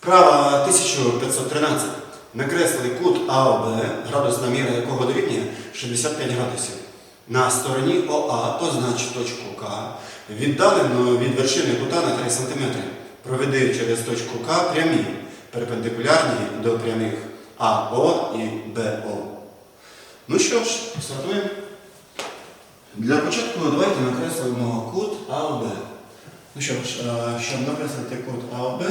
Вправа 1513. Накреслили кут АОБ, градусна міра якого дорівнює 65 градусів. На стороні ОА познач точку К, віддалено від вершини кута на 3 см. Проведи через точку К прямі, перпендикулярні до прямих АО і БО. Ну що ж, стартуємо. Для початку давайте накреслимо кут АОБ. Ну що ж, е, щоб накреслити кут АОБ,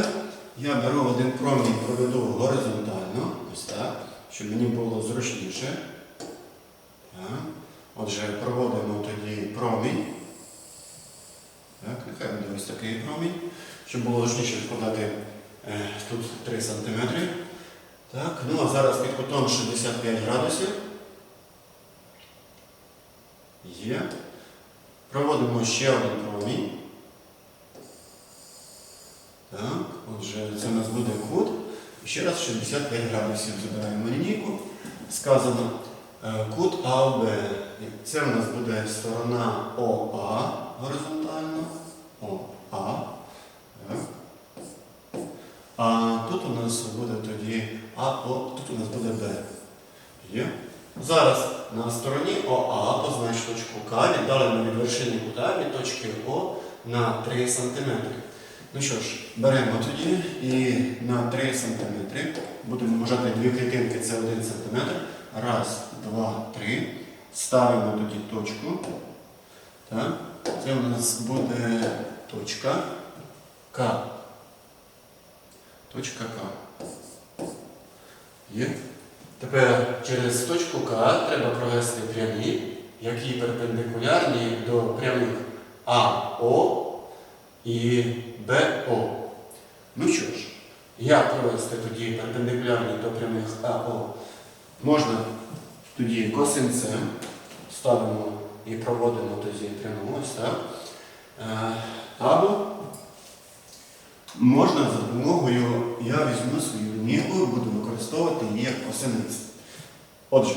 я беру один промінь, проведу горизонтально, ось так, щоб мені було зручніше. Так. Отже, проводимо тоді промінь. Так, нехай буде ось такий промінь, щоб було зручніше вкладати е, тут 3 см. Так, ну а зараз під кутом 65 градусів. Є. Проводимо ще один промінь. Так, отже, це у нас буде кут. І ще раз 65 градусів забираємо лінійку. Сказано е, кут АОБ. Це у нас буде сторона ОА горизонтально. ОА. А тут у нас буде тоді АО, тут у нас буде Б. Є. Зараз на стороні ОА познач точку К, віддалено від вершини кута від точки О на 3 см. Ну що ж, беремо тоді і на 3 см будемо вважати дві клітинки, це 1 см. Раз, два, три. Ставимо тоді точку. Так. Це у нас буде точка К. Точка К. Є. Тепер через точку К треба провести прямі, які перпендикулярні до прямих АО і БО. Ну що ж, як провести тоді перпендикулярні до прямих АО? Можна тоді косинцем ставимо і проводимо тоді пряму ось так. Е, Або можна за допомогою, я візьму свою лінійку, буду використовувати її як косинець. Отже,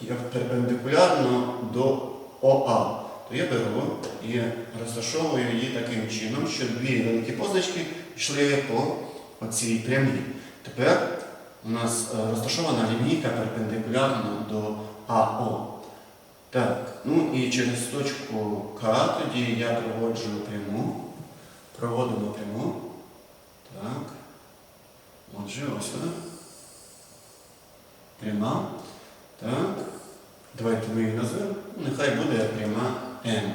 як перпендикулярно до ОА, я беру і розташовую її таким чином, щоб дві великі позначки йшли по оцій прямій. Тепер у нас е, розташована лінійка перпендикулярно до АО. Так, ну і через точку К тоді я проводжу пряму, проводимо пряму. Так. Отже, ось вона. Пряма. Так. Давайте ми її назвемо. Нехай буде пряма М.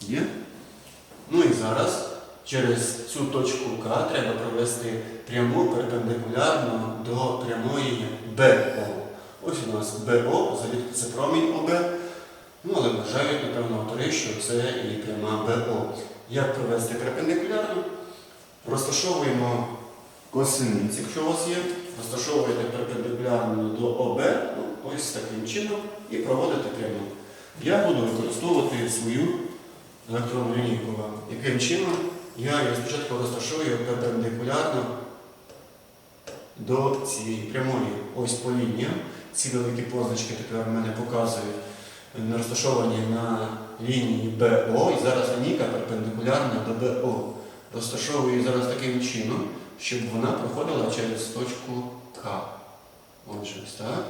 Є? Ну і зараз через цю точку К треба провести пряму перпендикулярно до прямої БО. Ось у нас БО, взагалі це промінь ОБ. Ну, але вважають, напевно, автори, що це і пряма БО. Як провести перпендикулярно? Розташовуємо косиниць, якщо у вас є, розташовуєте перпендикулярно до ОБ, ну, ось таким чином, і проводите пряму. Я буду використовувати свою електронну лінійку. Яким чином я її спочатку розташую перпендикулярно до цієї прямої ось по лініям. Ці великі позначки тепер мене показують розташовані на лінії БО, і зараз лінійка перпендикулярна до БО. Розташовую її зараз таким чином, щоб вона проходила через точку К. Отже, ось так.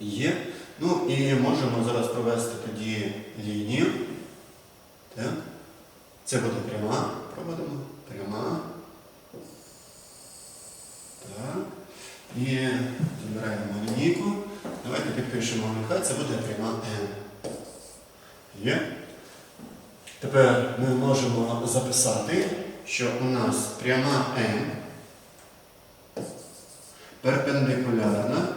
Є. Ну і можемо зараз провести тоді лінію. Так. Це буде пряма. Проводимо. Пряма. Так. І забираємо лінійку. Давайте підпишемо нехай це буде пряма М. Є. Тепер ми можемо записати, що у нас пряма М перпендикулярна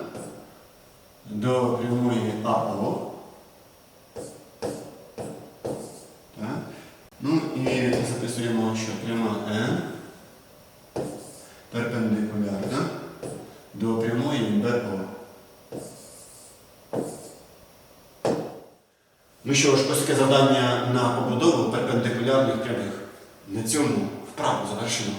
до прямої АО. Ну і записуємо, що пряма М перпендикулярна до прямої БО. Ну що ж, ось таке завдання на побудову перпендикулярних прямих. На цьому вправу завершено.